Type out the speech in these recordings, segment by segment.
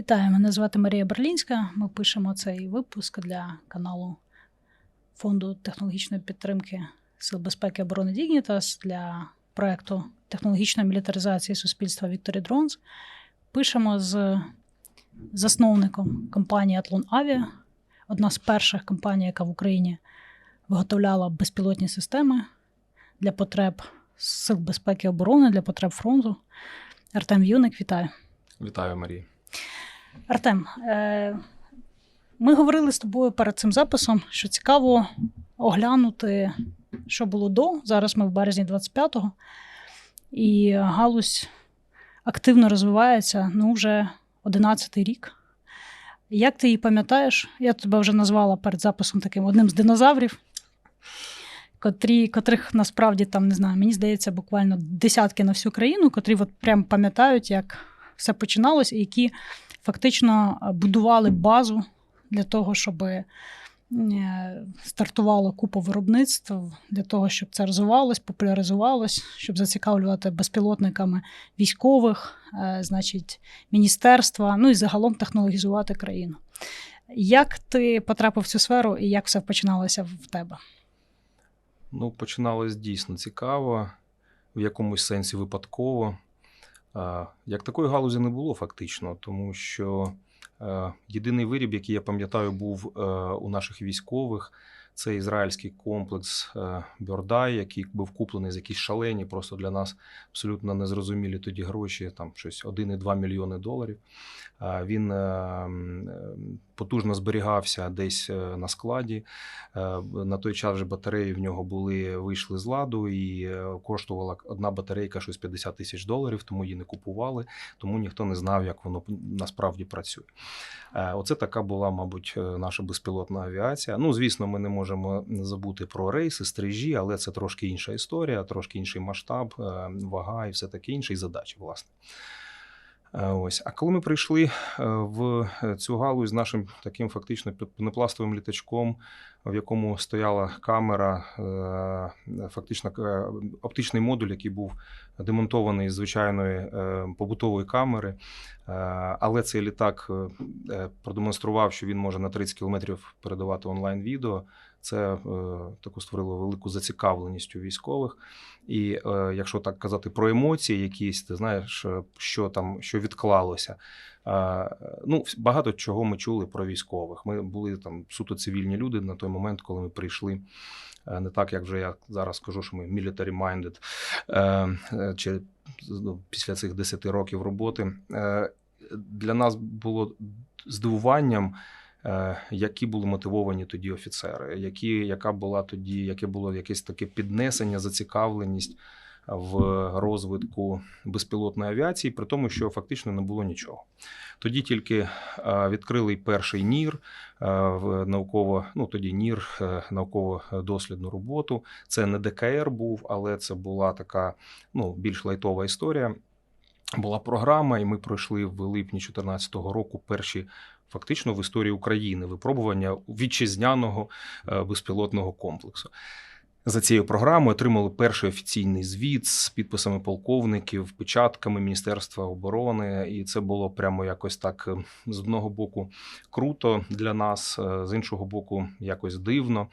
Вітаю, мене звати Марія Берлінська. Ми пишемо цей випуск для каналу Фонду технологічної підтримки Сил безпеки оборони Дігнітас для проекту технологічної мілітаризації суспільства Victory Drones. Пишемо з засновником компанії Атлон Авіа, одна з перших компаній, яка в Україні виготовляла безпілотні системи для потреб сил безпеки оборони, для потреб фронту. Артем Юник, вітаю. Вітаю, Марія. Артем, е, ми говорили з тобою перед цим записом, що цікаво оглянути, що було до. Зараз ми в березні 25-го, і галузь активно розвивається ну, вже 11-й рік. Як ти її пам'ятаєш? Я тебе вже назвала перед записом таким одним з динозаврів, котрі, котрих насправді там не знаю, мені здається, буквально десятки на всю країну, котрі от прям пам'ятають, як все починалось, і які фактично будували базу для того, щоб е, стартувало купа виробництв, для того, щоб це розвивалось, популяризувалось, щоб зацікавлювати безпілотниками військових, е, значить, міністерства, ну і загалом технологізувати країну. Як ти потрапив в цю сферу і як все починалося в тебе? Ну, починалось дійсно цікаво, в якомусь сенсі випадково. Як такої галузі не було фактично, тому що е, єдиний виріб, який я пам'ятаю, був е, у наших військових. Це ізраїльський комплекс е, Бьордай, який був куплений за якісь шалені, просто для нас абсолютно незрозумілі тоді гроші, там щось 1,2 мільйони доларів. Він потужно зберігався десь на складі. На той час вже батареї в нього були вийшли з ладу, і коштувала одна батарейка щось 50 тисяч доларів, тому її не купували, тому ніхто не знав, як воно насправді працює. Оце така була, мабуть, наша безпілотна авіація. Ну, звісно, ми не можемо забути про рейси, стрижі, але це трошки інша історія, трошки інший масштаб, вага і все таке інше, і задачі, власне. Ось, а коли ми прийшли е, в цю галузь з нашим таким фактично пенопластовим літачком, в якому стояла камера, е, фактично е, оптичний модуль, який був демонтований з звичайної побутової камери, але цей літак продемонстрував, що він може на 30 кілометрів передавати онлайн-відео. Це таку створило велику зацікавленість у військових. І е, якщо так казати про емоції, якісь ти знаєш, що там що відклалося. Е, ну, багато чого ми чули про військових. Ми були там суто цивільні люди на той момент, коли ми прийшли. Не так, як вже я зараз скажу, що ми military minded, е, чи ну, після цих 10 років роботи. Е, для нас було здивуванням. Е, які були мотивовані тоді офіцери, які, яка була тоді, яке було якесь таке піднесення, зацікавленість в розвитку безпілотної авіації, при тому, що фактично не було нічого. Тоді тільки е, відкрили перший НІР е, в науково, ну тоді НІР, науково-дослідну роботу. Це не ДКР був, але це була така ну, більш лайтова історія. Була програма, і ми пройшли в липні 2014 року перші фактично в історії України випробування вітчизняного е, безпілотного комплексу. За цією програмою отримали перший офіційний звіт з підписами полковників, печатками Міністерства оборони, і це було прямо якось так е, з одного боку круто для нас, е, з іншого боку, якось дивно.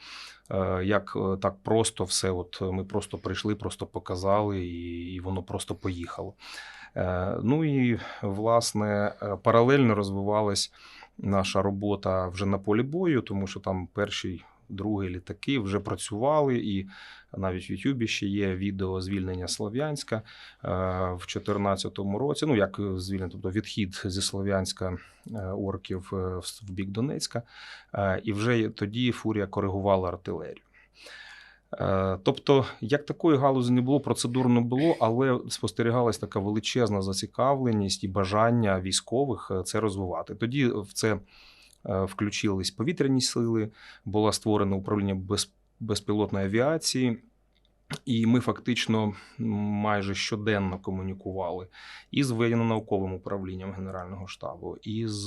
Як так просто все, от ми просто прийшли, просто показали, і, воно просто поїхало. Ну і власне паралельно розвивалась наша робота вже на полі бою, тому що там перший. Другий літаки вже працювали, і навіть в Ютубі ще є відео звільнення Слов'янська е, в 2014 році. Ну як звільнення, тобто відхід зі Слов'янська е, орків е, в бік Донецька, і вже тоді Фурія коригувала артилерію. Е, тобто, як такої галузі не було, процедур не було, але спостерігалась така величезна зацікавленість і бажання військових е, це розвивати. Тоді в це е, включились повітряні сили, було створено управління без, безпілотної авіації. І ми фактично майже щоденно комунікували і з воєнно-науковим управлінням Генерального штабу, і з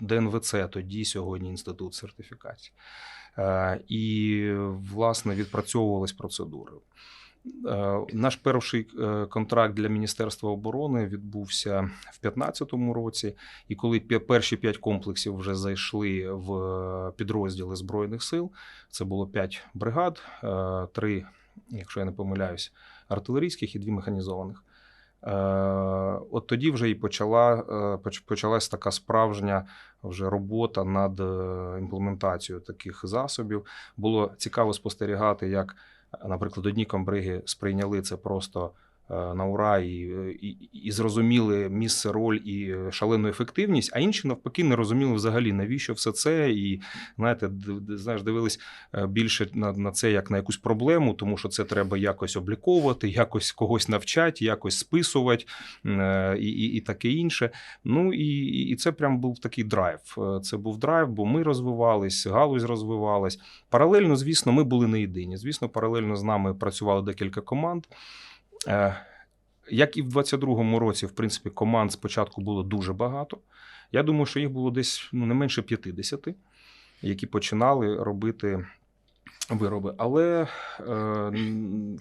ДНВЦ, тоді сьогодні інститут сертифікації. Е, і власне відпрацьовувались процедури. Е, Наш перший е, контракт для Міністерства оборони відбувся в 2015 році, і коли перші п'ять комплексів вже зайшли в підрозділи Збройних сил, це було п'ять бригад, три, якщо я не помиляюсь, артилерійських і дві механізованих. Е, От тоді вже і почала, е, почалась така справжня вже робота над е, імплементацією таких засобів. Було цікаво спостерігати, як, наприклад, одні комбриги сприйняли це просто на ура і, і, і зрозуміли місце, роль і е, шалену ефективність, а інші навпаки не розуміли взагалі, навіщо все це. І знаєте, знаєш, дивились е, більше на, на це як на якусь проблему, тому що це треба якось обліковувати, якось когось навчати, якось списувати е, і, і, і таке інше. Ну і, і це прям був такий драйв. Е, Це був драйв, бо ми розвивались, галузь розвивалась. Паралельно, звісно, ми були не єдині. Звісно, паралельно з нами працювало декілька команд. Е, Як і в 22-му році, в принципі, команд спочатку було дуже багато. Я думаю, що їх було десь ну, не менше 50, які починали робити вироби. Але е,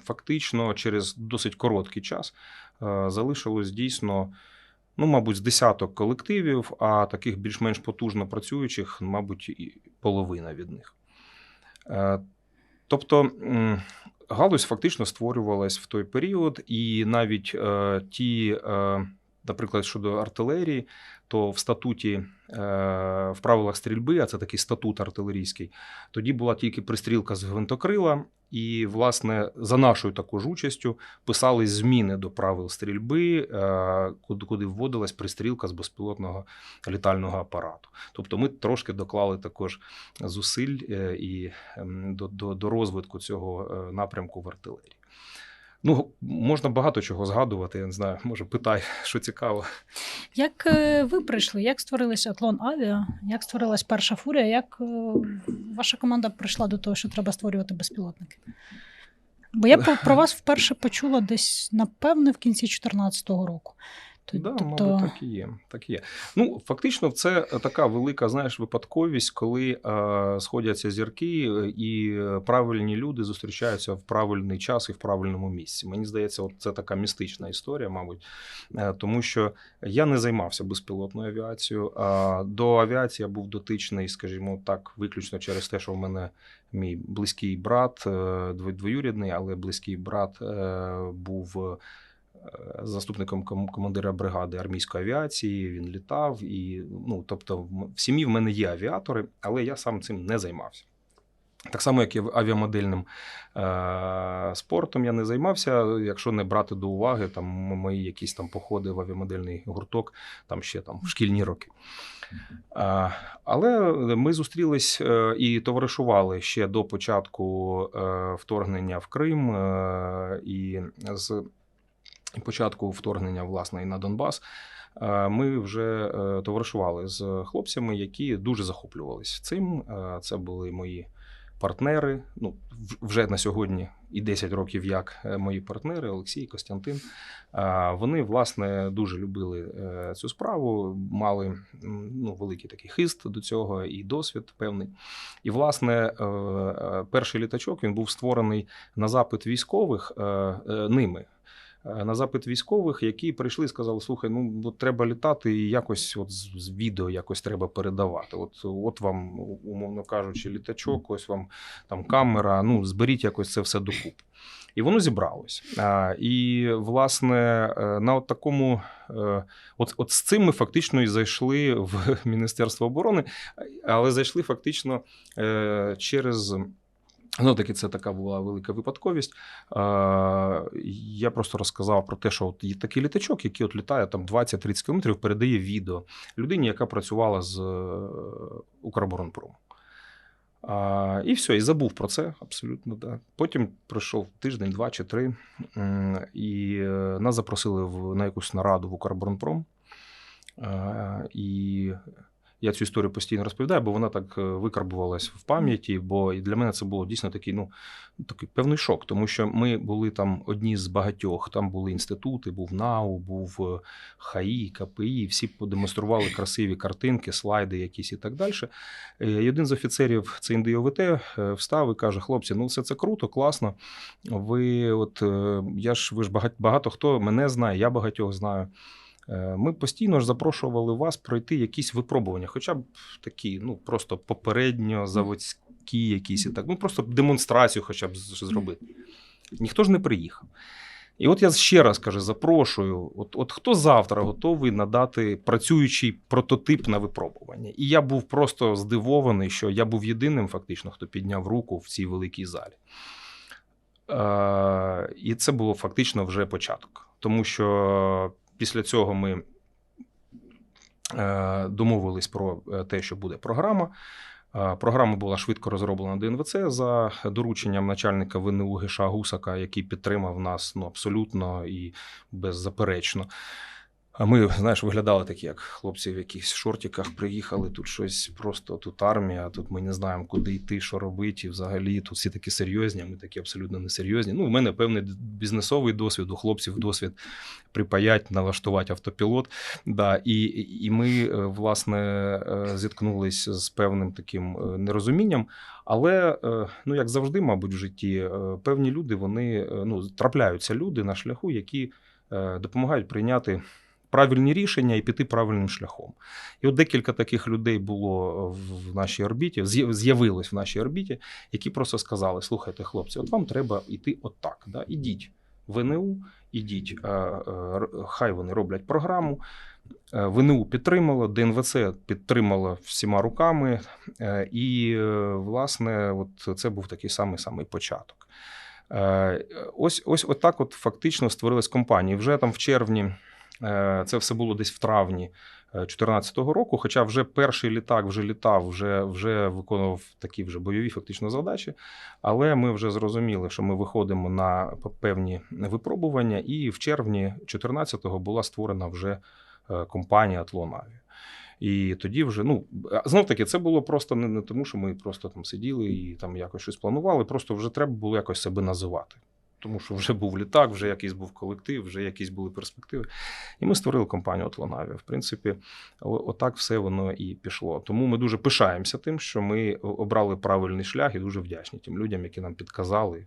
фактично через досить короткий час е, залишилось дійсно, ну, мабуть, з десяток колективів, а таких більш-менш потужно працюючих, мабуть, і половина від них. Е, Тобто галузь фактично створювалась в той період, і навіть е, ті, е, наприклад, щодо артилерії, то в статуті, е, в правилах стрільби, а це такий статут артилерійський, тоді була тільки пристрілка з гвинтокрила, і, власне, за нашою також участю писались зміни до правил стрільби, е, куди, вводилась пристрілка з безпілотного літального апарату. Тобто ми трошки доклали також зусиль е, і ем, до, до, до розвитку цього напрямку в артилерії. Ну, можна багато чого згадувати. Я не знаю, може, питай, що цікаво. Як е, ви прийшли? Як створилися Атлон Авіа? Як створилась перша фурія? Як е, ваша команда прийшла до того, що треба створювати безпілотники? Бо я про вас вперше почула десь, напевне, в кінці 2014 року. Да, тобто, мабуть, так і є. Так і є. Ну, фактично, це така велика, знаєш, випадковість, коли е, сходяться зірки, е, і правильні люди зустрічаються в правильний час і в правильному місці. Мені здається, от це така містична історія, мабуть, е, тому що я не займався безпілотною авіацією. А до авіації я був дотичний, скажімо так, виключно через те, що в мене мій близький брат, е, двоюрідний, але близький брат е, був. Е, Заступником ком- командира бригади армійської авіації він літав, і ну тобто, в сім'ї в мене є авіатори, але я сам цим не займався. Так само, як і авіамодельним е- спортом я не займався. Якщо не брати до уваги там мої якісь там походи в авіамодельний гурток, там ще там в шкільні роки. А, але ми зустрілись е, і товаришували ще до початку е, вторгнення в Крим е, і з початку вторгнення власне і на Донбас. е, Ми вже е, товаришували з хлопцями, які дуже захоплювались цим. Е, Це були мої партнери. Ну вже на сьогодні і 10 років як мої партнери Олексій, Костянтин. Вони власне дуже любили цю справу, мали ну, великий такий хист до цього і досвід певний. І, власне, перший літачок він був створений на запит військових ними. Е, На запит військових, які прийшли і сказали: слухай, ну от треба літати, і якось от з, відео якось треба передавати. От, от вам, умовно кажучи, літачок, ось вам там камера. Ну зберіть якось це все докупи. І воно зібралось. А, і, власне, е, на от такому, е, от, от з цим ми фактично і зайшли в Міністерство оборони, але зайшли фактично через. Ну, таки це така була велика випадковість. Я просто розказав про те, що от є такий літачок, який от літає там 20-30 кілометрів, передає відео людині, яка працювала з е, Укроборонпрому. А, і все, і забув про це абсолютно. Да. Потім пройшов тиждень, два чи три, і е, нас запросили в, на якусь нараду в Укроборонпром. А, і я цю історію постійно розповідаю, бо вона так е, викарбувалась в пам'яті. Бо і для мене це було дійсно такий, ну такий певний шок, тому що ми були там одні з багатьох. Там були інститути, був НАУ, був е, ХАІ, КПІ. Всі подемонстрували красиві картинки, слайди якісь і так далі. І один з офіцерів це е, встав і каже: хлопці, ну все це круто, класно. Ви, от е, я ж ви ж багато, багато хто мене знає, я багатьох знаю. Е, Ми постійно ж запрошували вас пройти якісь випробування, хоча б такі, ну просто попередньо заводські якісь і так. Ну просто демонстрацію, хоча б зробити. Ніхто ж не приїхав. І от я ще раз кажу: запрошую: от, от хто завтра готовий надати працюючий прототип на випробування? І я був просто здивований, що я був єдиним, фактично, хто підняв руку в цій великій залі. Е, і це було фактично вже початок. Тому що після цього ми е, домовились про е, те, що буде програма. Е, Програма була швидко розроблена ДНВЦ за дорученням начальника ВНУ Геша Гусака, який підтримав нас ну, абсолютно і беззаперечно. А ми, знаєш, виглядали такі, як хлопці в якихось шортиках приїхали. Тут щось просто тут армія, тут ми не знаємо, куди йти, що робити. І взагалі тут всі такі серйозні, а ми такі абсолютно несерйозні. Ну, у мене певний бізнесовий досвід, у хлопців досвід припаять, налаштувати автопілот. Да, і, і ми, е, власне, е, зіткнулись з певним таким е, нерозумінням. Але, ну як завжди, мабуть, в житті, певні люди вони ну, трапляються люди на шляху, які допомагають прийняти. Правильні рішення і піти правильним шляхом. І от декілька таких людей було в в нашій орбіті, з'яв- з'явилось в нашій орбіті, які просто сказали: слухайте, хлопці, от вам треба йти отак. Да? Ідіть в ВНУ, ідіть, е, е, р- хай вони роблять програму. Е, ВНУ підтримало, ДНВЦ підтримало всіма руками. Е, І, е, власне, от це був такий самий самий початок. Е, Ось ось отак от фактично створилась компанія. Вже там в червні, е, це все було десь в травні 2014 року. Хоча вже перший літак вже літав, вже, вже виконував такі вже бойові фактично задачі. Але ми вже зрозуміли, що ми виходимо на певні випробування, і в червні 2014-го була створена вже е, компанія Атлонаві. І тоді вже, ну знов таки, це було просто не, не тому, що ми просто там сиділи і там якось щось планували. Просто вже треба було якось себе називати. Тому що вже був літак, вже якийсь був колектив, вже якісь були перспективи. І ми створили компанію Атлонаві. В принципі, отак все воно і пішло. Тому ми дуже пишаємося тим, що ми обрали правильний шлях і дуже вдячні тим людям, які нам підказали,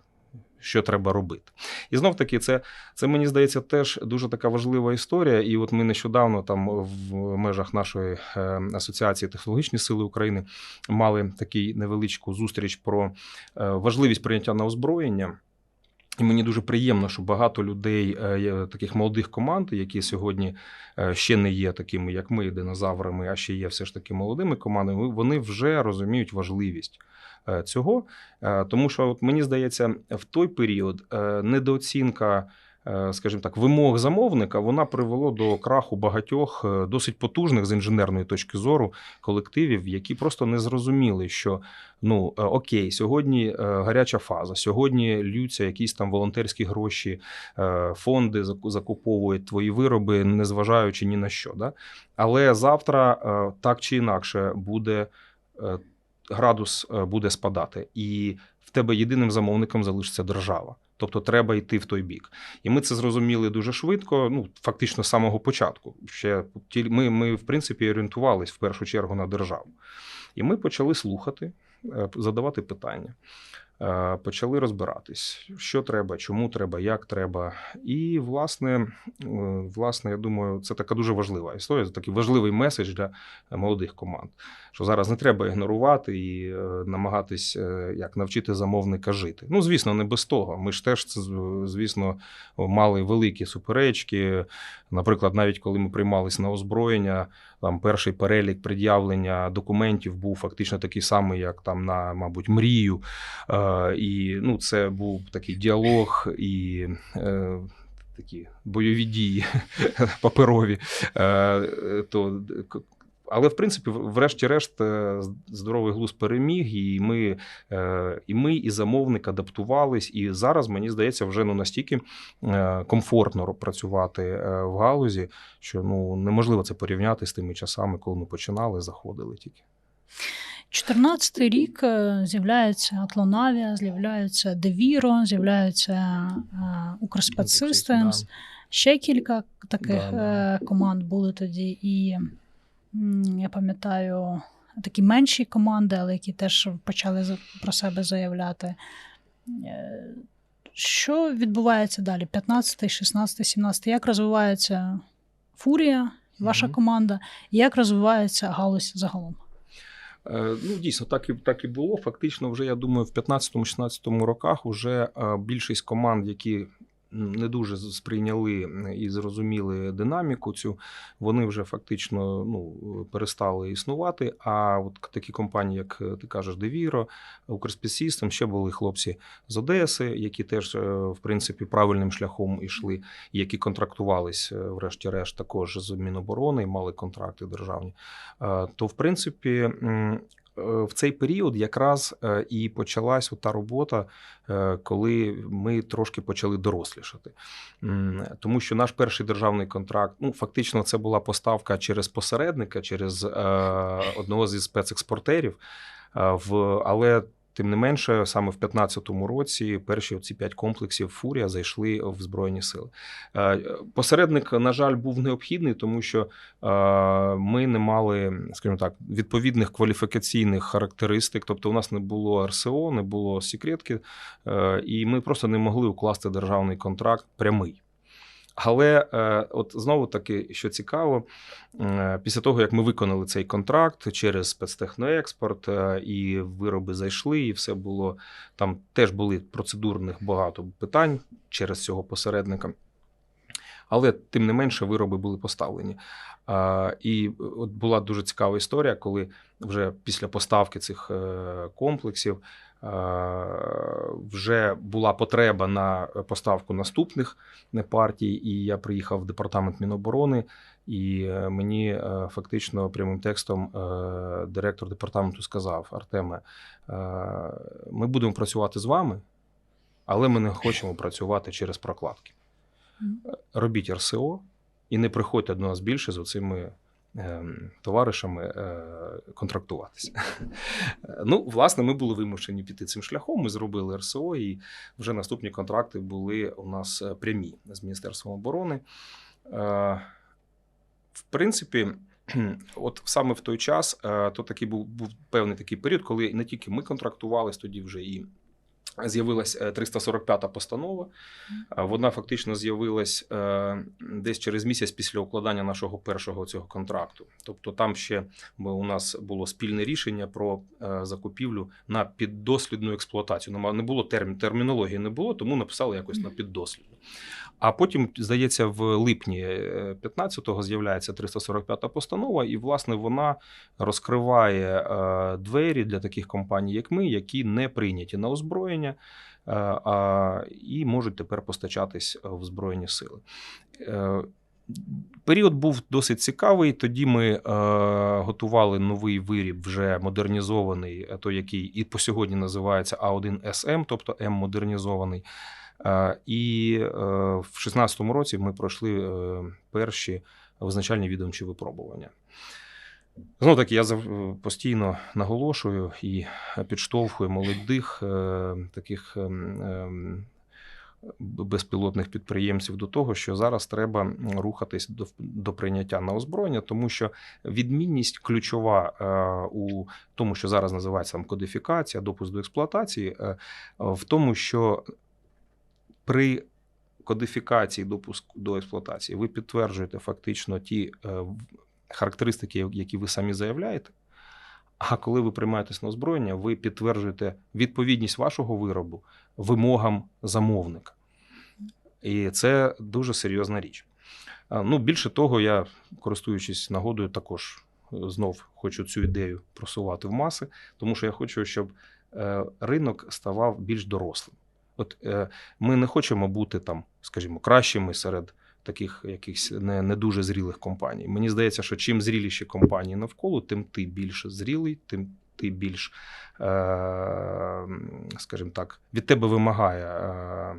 що треба робити. І знов таки, це, це мені здається теж дуже така важлива історія. І от ми нещодавно там в межах нашої е, асоціації технологічні сили України мали таку невеличку зустріч про е, важливість прийняття на озброєння. І мені дуже приємно, що багато людей, е, таких молодих команд, які сьогодні е, ще не є такими, як ми, динозаврами, а ще є все ж таки молодими командами. Вони вже розуміють важливість е, цього. Тому що, от мені здається, в той період недооцінка. Е, Скажімо так, вимог замовника вона привело до краху багатьох е, досить потужних з інженерної точки зору колективів, які просто не зрозуміли, що ну е, окей, сьогодні гаряча фаза, сьогодні ллються якісь там волонтерські гроші, фонди заку- закуповують твої вироби, незважаючи ні на що. Да? Але завтра так чи інакше буде градус буде спадати, і в тебе єдиним замовником залишиться держава. Тобто треба йти в той бік. І ми це зрозуміли дуже швидко, ну фактично з самого початку. Ще ми, ми в принципі орієнтувались в першу чергу на державу. І ми почали слухати, е, задавати питання. Е, Почали розбиратись, що треба, чому треба, як треба. І, власне, е, власне, я думаю, це така дуже важлива історія, такий важливий меседж для молодих команд. Що зараз не треба ігнорувати і е, намагатись е, як навчити замовника жити. Ну, звісно, не без того. Ми ж теж, звісно, мали великі суперечки. Наприклад, навіть коли ми приймались на озброєння, там перший перелік пред'явлення документів був фактично такий самий, як там на, мабуть, мрію. І ну, це був такий діалог і. Е, Такі бойові дії паперові, Е, то але в принципі, врешті-решт, е, здоровий глузд переміг, і ми, і ми, і замовник адаптувались. І зараз мені здається, вже ну настільки комфортно працювати в галузі, що ну неможливо це порівняти з тими часами, коли ми починали, заходили тільки. 14 рік е, з'являється Атлонавія, з'являється Девіро, з'являється е, Укрспецсистемс. Ще кілька таких Да, да. е, команд були тоді, і я пам'ятаю такі менші команди, але які теж почали про себе заявляти. Що відбувається далі? 15, 16, 17? Як розвивається Фурія, ваша команда, і як розвивається галузь загалом? Е, Ну, дійсно, так і так і було. Фактично, вже я думаю, в 15-16 роках вже е, більшість команд, які не дуже сприйняли і зрозуміли динаміку цю, вони вже фактично ну, перестали існувати. А от такі компанії, як е, ти кажеш, Девіро, Укрспецсістем, ще були хлопці з Одеси, які теж, е, в принципі, правильним шляхом ішли, які контрактувались, е, врешті-решт, також з Міноборони і мали контракти державні. То в принципі. В цей період якраз е, і почалась та робота, е, коли ми трошки почали дорослішати. Тому що наш перший державний контракт, ну фактично, це була поставка через посередника, через е, одного зі спецекспортерів. В але тим не менше, саме в 2015 році перші ці п'ять комплексів Фурія зайшли в збройні сили. Е, Посередник, на жаль, був необхідний, тому що е, ми не мали, скажімо так, відповідних кваліфікаційних характеристик. Тобто, у нас не було РСО, не було секретки, е, і ми просто не могли укласти державний контракт прямий. Але е, от знову таки, що цікаво, е, після того як ми виконали цей контракт через спецтехноекспорт, е, і вироби зайшли, і все було там теж були процедурних багато питань через цього посередника. Але тим не менше вироби були поставлені. А, І от була дуже цікава історія, коли вже після поставки цих комплексів вже була потреба на поставку наступних партій, і я приїхав в департамент Міноборони, і е, мені е, фактично прямим текстом е, директор департаменту сказав: Артеме, е, ми будемо працювати з вами, але ми не хочемо працювати через прокладки. Робіть РСО і не приходьте до нас більше з оцими товаришами е, контрактуватися. ну, власне, ми були вимушені піти цим шляхом. Ми зробили РСО, і вже наступні контракти були у нас е, прямі з Міністерством оборони. Е, В принципі, от саме в той час, то такий був, був певний такий період, коли не тільки ми контрактувались, тоді вже і з'явилась е, 345-та постанова. Е, Вона фактично з'явилась е, десь через місяць після укладання нашого першого цього контракту. Тобто там ще ми, у нас було спільне рішення про е, закупівлю на піддослідну експлуатацію. Не було термін, термінології не було, тому написали якось на піддослідну. А потім, здається, в липні е, 15-го з'являється 345-та постанова, і власне вона розкриває е, двері для таких компаній, як ми, які не прийняті на озброєння. е, і можуть тепер постачатись в Збройні Сили. Е, Період був досить цікавий. Тоді ми е, готували новий виріб, вже модернізований, е, той, який і по сьогодні називається А1СМ, тобто М модернізований. Е, і е, в 16-му році ми пройшли е, перші визначальні відомчі випробування. Знову таки, я постійно наголошую і підштовхую молодих таких ем, ем, безпілотних підприємців до того, що зараз треба рухатись до, до прийняття на озброєння, тому що відмінність ключова у тому, що зараз називається кодифікація, допуск до експлуатації, в тому, що при кодифікації допуск до експлуатації ви підтверджуєте фактично ті е, характеристики, які ви самі заявляєте. А коли ви приймаєтесь на озброєння, ви підтверджуєте відповідність вашого виробу вимогам замовника. І це дуже серйозна річ. Ну, більше того, я, користуючись нагодою, також е, знов хочу цю ідею просувати в маси, тому що я хочу, щоб е, ринок ставав більш дорослим. От е, ми не хочемо бути там, скажімо, кращими серед таких якихось не, не дуже зрілих компаній. Мені здається, що чим зріліші компанії навколо, тим ти більше зрілий, тим ти більш, е, скажімо так, від тебе вимагає. Е,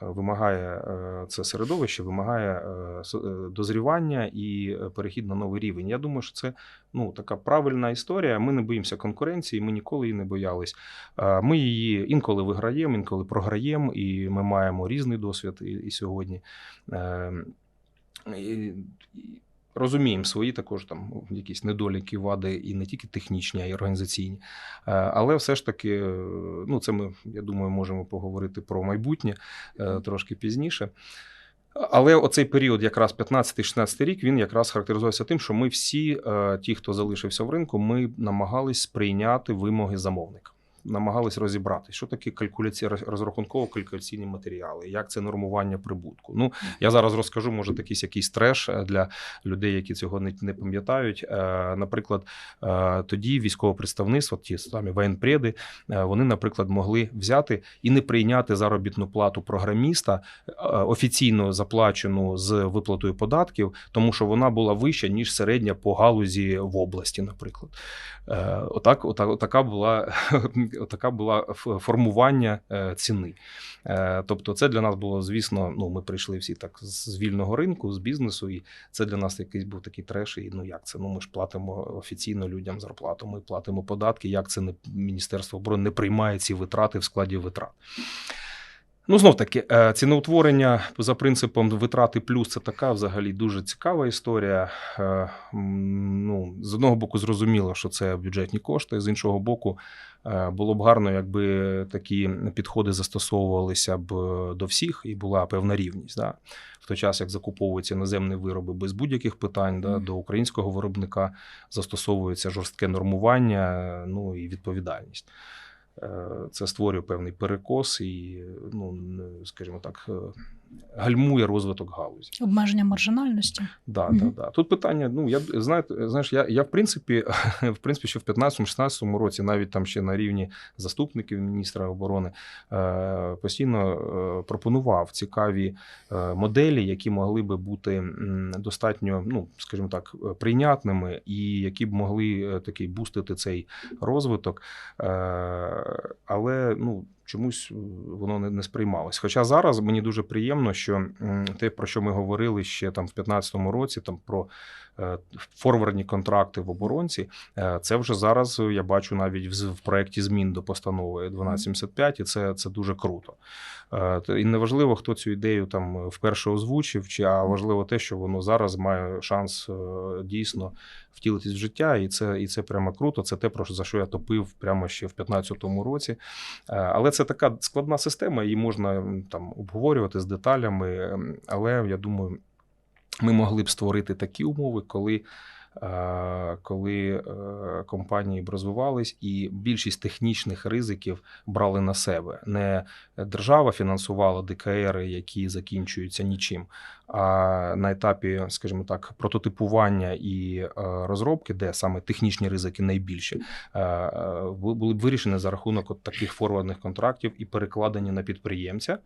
Вимагає е, це середовище, вимагає е, е, дозрівання і перехід на новий рівень. Я думаю, що це ну така правильна історія. Ми не боїмося конкуренції, ми ніколи її не боялись. Ми її інколи виграємо, інколи програємо, і ми маємо різний досвід і, і сьогодні. Е, і Розуміємо свої також там якісь недоліки, вади, і не тільки технічні, а й організаційні. Е, Але все ж таки, е, ну це ми, я думаю, можемо поговорити про майбутнє е, трошки пізніше. Але оцей період, якраз 15-16 рік, він якраз характеризується тим, що ми всі, ті, хто залишився в ринку, ми намагались сприйняти вимоги замовника. Намагались розібрати, що таке калькуляція розрахунково-калькуляційні матеріали, як це нормування прибутку. Ну я зараз розкажу, може, якийсь якийсь треш е, для людей, які цього не, не пам'ятають. Е, Наприклад, е, тоді військове представництво, ті самі воєнпреди, вони, наприклад, могли взяти і не прийняти заробітну плату програміста офіційно заплачену з виплатою податків, тому що вона була вища ніж середня по галузі в області, наприклад. Отак, отак, отака була отака була формування е, ціни. Е, Тобто, це для нас було, звісно, ну ми прийшли всі так з вільного ринку, з бізнесу, і це для нас якийсь був такий треш. І ну як це? Ну ми ж платимо офіційно людям зарплату. Ми платимо податки. Як це не Міністерство оборони не приймає ці витрати в складі витрат? Ну, знов таки, е, ціноутворення за принципом витрати плюс це така взагалі дуже цікава історія. Е, Ну, з одного боку, зрозуміло, що це бюджетні кошти, з іншого боку, е, було б гарно, якби такі підходи застосовувалися б до всіх і була певна рівність. Да? В той час, як закуповуються іноземні вироби без будь-яких питань, да, Мгм. до українського виробника застосовується жорстке нормування, ну і відповідальність. Е, Це створює певний перекос і, ну, скажімо так, е, гальмує розвиток галузі. Обмеження маржинальності. Да, Мгм. да, да. Тут питання, ну я знаєте, знаєш, я, я в принципі, в принципі, ще в 15-16 році, навіть там ще на рівні заступників міністра оборони, е, постійно е, пропонував цікаві е, моделі, які могли би бути достатньо, ну скажімо так, прийнятними, і які б могли такий бустити цей розвиток. Але ну. Чомусь е, воно не, не сприймалось. Хоча зараз мені дуже приємно, що те, про що ми говорили ще там в 2015 році, там про е, форвардні контракти в оборонці, е, це вже зараз я бачу навіть в, в проєкті змін до постанови 1275, і це, це дуже круто. Е, І неважливо, хто цю ідею там вперше озвучив, чи а важливо те, що воно зараз має шанс е, дійсно втілитись в життя, і це, і це прямо круто. Це те, про що- за що я топив прямо ще в 2015 році. Е, Але це така складна система, її можна там обговорювати з деталями. Але я думаю, ми могли б створити такі умови, коли. Е, Коли е, компанії б розвивались, і більшість технічних ризиків брали на себе. Не держава фінансувала ДКР, які закінчуються нічим. А на етапі, скажімо так, прототипування і е, розробки, де саме технічні ризики найбільші, бу- були б вирішені за рахунок от таких форвардних контрактів і перекладені на підприємця.